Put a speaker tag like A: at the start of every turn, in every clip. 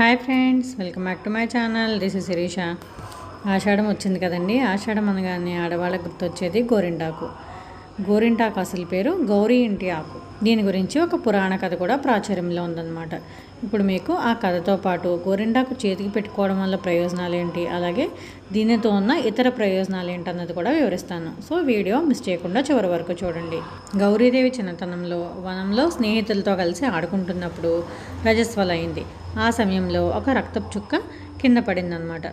A: Hi friends welcome back to my channel. This is Shirisha ఆషాఢం వచ్చింది కదండి. ఆషాఢం అనగానే ఆడవాళ్ళకి గుర్తొచ్చేది గోరింటాకు. గోరింటాకు అసలు పేరు గౌరీ ఇంటి ఆకు. దీని గురించి ఒక పురాణ కథ కూడా ప్రాచుర్యంలో ఉందన్నమాట. ఇప్పుడు మీకు ఆ కథతో పాటు గోరింటాకు చేతికి పెట్టుకోవడం వల్ల ప్రయోజనాలు ఏంటి? అలాగే దీనితో ఉన్న ఇతర ప్రయోజనాలు ఏంటి అన్నది కూడా వివరిస్తాను. సో వీడియో మిస్ చేయకుండా చివరి వరకు చూడండి. గౌరీదేవి చిన్నతనంలో వనంలో స్నేహితులతో కలిసి ఆడుకుంటున్నప్పుడు రజస్వలైంది. ఆ సమయంలో ఒక రక్తపు చుక్క కింద పడిందనమాట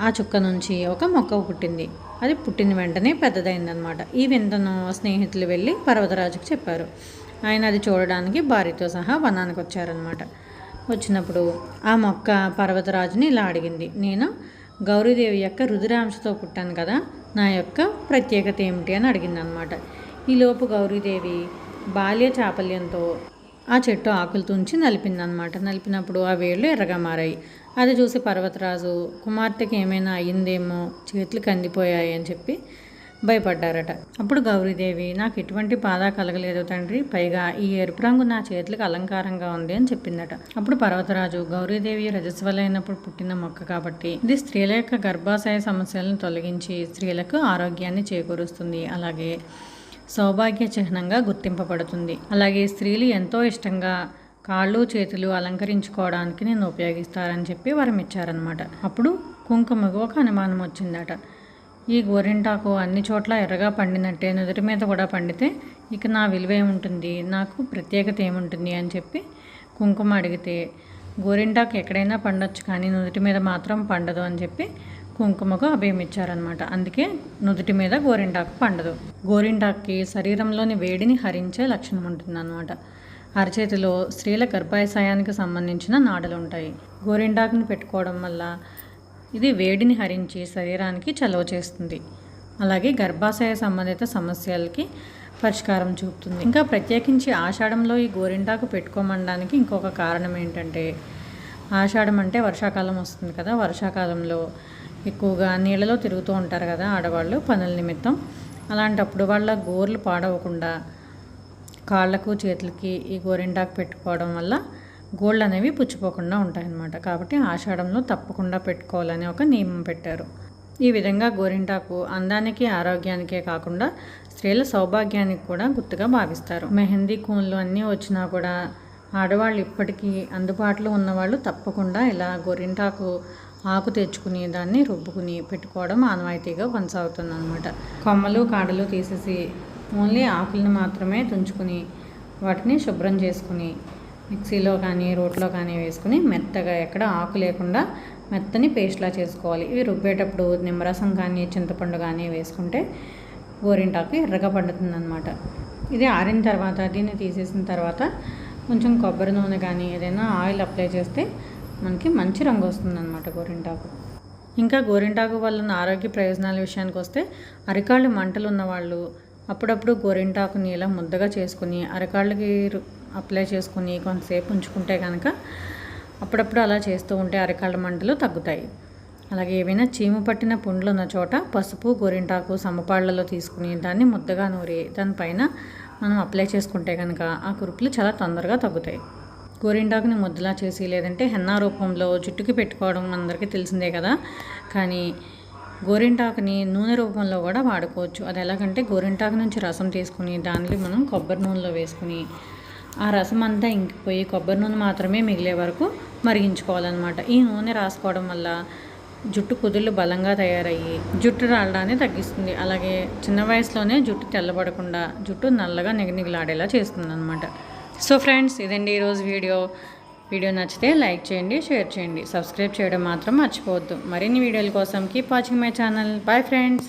A: ఆ చుక్క నుంచి ఒక మొక్క పుట్టింది. అది పుట్టిన వెంటనే పెద్దదైందనమాట ఈ వింతను స్నేహితులు వెళ్ళి పర్వతరాజుకు చెప్పారు. ఆయన అది చూడడానికి భార్యతో సహా వనానికి వచ్చారనమాట వచ్చినప్పుడు ఆ మొక్క పర్వతరాజుని ఇలా అడిగింది. నేను గౌరీదేవి యొక్క రుద్రాంశతో పుట్టాను కదా నా యొక్క ప్రత్యేకత ఏమిటి? అని అడిగిందనమాట ఈలోపు గౌరీదేవి బాల్య చాపల్యంతో ఆ చెట్టు ఆకులు తుంచి నలిపిందనమాట నలిపినప్పుడు ఆ వేళ్ళు ఎర్రగా మారాయి. అది చూసి పర్వతరాజు కుమార్తెకి ఏమైనా అయ్యిందేమో చేతులు కందిపోయాయి అని చెప్పి భయపడ్డారట. అప్పుడు గౌరీదేవి నాకు ఎటువంటి బాధ కలగలేదు తండ్రి పైగా ఈ ఎరుపు రంగు నా చేతులకు అలంకారంగా ఉంది అని చెప్పిందట. అప్పుడు పర్వతరాజు గౌరీదేవి రజస్వలైనప్పుడు పుట్టిన మొక్క కాబట్టి ఇది స్త్రీల యొక్క గర్భాశయ సమస్యలను తొలగించి స్త్రీలకు ఆరోగ్యాన్ని చేకూరుస్తుంది. అలాగే సౌభాగ్య చిహ్నంగా గుర్తింపబడుతుంది. అలాగే స్త్రీలు ఎంతో ఇష్టంగా కాళ్ళు చేతులు అలంకరించుకోవడానికి నేను ఉపయోగిస్తారని చెప్పి వరం ఇచ్చారనమాట అప్పుడు కుంకుమకు ఒక అనుమానం వచ్చిందట. ఈ గోరింటాకు అన్ని చోట్ల ఎర్రగా పండినట్టే నుదుటి మీద కూడా పండితే ఇక నా విలువ ఏముంటుంది? నాకు ప్రత్యేకత ఏముంటుంది? అని చెప్పి కుంకుమ అడిగితే గోరింటాకు ఎక్కడైనా పండొచ్చు కానీ నుదుటి మీద మాత్రం పండదు అని చెప్పి కుంకుమకు అభయం ఇచ్చారనమాట అందుకే నుదుటి మీద గోరింటాకు పండదు. గోరింటాకుకి శరీరంలోని వేడిని హరించే లక్షణం ఉంటుందన్నమాట. అరచేతిలో స్త్రీల గర్భాశయానికి సంబంధించిన నాడలు ఉంటాయి గోరింటాకుని పెట్టుకోవడం వల్ల ఇది వేడిని హరించి శరీరానికి చలవ చేస్తుంది. అలాగే గర్భాశయ సంబంధిత సమస్యలకి పరిష్కారం చూపుతుంది. ఇంకా ప్రత్యేకించి ఆషాఢంలో ఈ గోరింటాకు పెట్టుకోమనడానికి ఇంకొక కారణం ఏంటంటే ఆషాఢం అంటే వర్షాకాలం వస్తుంది కదా. వర్షాకాలంలో ఎక్కువగా నీళ్ళలో తిరుగుతూ ఉంటారు కదా ఆడవాళ్ళు పనుల నిమిత్తం. అలాంటప్పుడు వాళ్ళ గోర్లు పాడవకుండా కాళ్ళకు చేతులకి ఈ గోరింటాకు పెట్టుకోవడం వల్ల గోళ్ళు అనేవి పుచ్చిపోకుండా ఉంటాయన్నమాట. కాబట్టి ఆషాఢంలో తప్పకుండా పెట్టుకోవాలని ఒక నియమం పెట్టారు. ఈ విధంగా గోరింటాకు అందానికి ఆరోగ్యానికే కాకుండా స్త్రీల సౌభాగ్యానికి కూడా గుర్తుగా భావిస్తారు. మెహందీ కూన్లు అన్నీ వచ్చినా కూడా ఆడవాళ్ళు ఇప్పటికీ అందుబాటులో ఉన్నవాళ్ళు తప్పకుండా ఇలా గోరింటాకు ఆకు తెచ్చుకుని దాన్ని రుబ్బుకుని పెట్టుకోవడం ఆనవాయితీగా కొనసాగుతుంది అనమాట కొమ్మలు కాడలు తీసేసి ఓన్లీ ఆకులను మాత్రమే తుంచుకుని వాటిని శుభ్రం చేసుకుని మిక్సీలో కానీ రోట్లో కానీ వేసుకుని మెత్తగా ఎక్కడ ఆకు లేకుండా మెత్తని పేస్ట్లా చేసుకోవాలి. ఇవి రుబ్బేటప్పుడు నిమ్మరసం కానీ చింతపండు కానీ వేసుకుంటే గోరింటాకు ఎర్రగా పండుతుంది అనమాట ఇది ఆరిన తర్వాత దీన్ని తీసేసిన తర్వాత కొంచెం కొబ్బరి నూనె కానీ ఏదైనా ఆయిల్ అప్లై చేస్తే మనకి మంచి రంగు వస్తుంది అనమాట గోరింటాకు. ఇంకా గోరింటాకు వల్ల ఆరోగ్య ప్రయోజనాల విషయానికి వస్తే అరికాళ్ళు మంటలు ఉన్నవాళ్ళు అప్పుడప్పుడు గోరింటాకుని ఇలా ముద్దగా చేసుకుని అరకాళ్ళకి అప్లై చేసుకుని కొంతసేపు ఉంచుకుంటే కనుక అప్పుడప్పుడు అలా చేస్తూ ఉంటే అరకాళ్ళ మంటలు తగ్గుతాయి. అలాగే ఏవైనా చీము పట్టిన పుండ్లు ఉన్న చోట పసుపు గోరింటాకు సమపాళ్ళలో తీసుకుని దాన్ని ముద్దగా నూరి దానిపైన మనం అప్లై చేసుకుంటే కనుక ఆ కురుపులు చాలా తొందరగా తగ్గుతాయి. గోరింటాకుని ముద్దలా చేసి లేదంటే హెన్నా రూపంలో జుట్టుకి పెట్టుకోవడం అందరికీ తెలిసిందే కదా. కానీ గోరింటాకుని నూనె రూపంలో కూడా వాడుకోవచ్చు. అది ఎలాగంటే గోరింటాకు నుంచి రసం తీసుకుని దానిలో మనం కొబ్బరి నూనెలో వేసుకుని ఆ రసం అంతా ఇంకిపోయి కొబ్బరి నూనె మాత్రమే మిగిలే వరకు మరిగించుకోవాలన్నమాట. ఈ నూనె రాసుకోవడం వల్ల జుట్టు కుదుళ్ళు బలంగా తయారయ్యి జుట్టు రాలడాన్ని తగ్గిస్తుంది. అలాగే చిన్న వయసులోనే జుట్టు తెల్లబడకుండా జుట్టు నల్లగా నిగనిగలాడేలా చేస్తుంది అనమాట సో ఫ్రెండ్స్ ఇదండి ఈరోజు వీడియో. వీడియో నచ్చితే లైక్ చేయండి షేర్ చేయండి. సబ్స్క్రైబ్ చేయడం మాత్రం మర్చిపోవద్దు. మరిన్ని వీడియోల కోసం keep watching my channel bye friends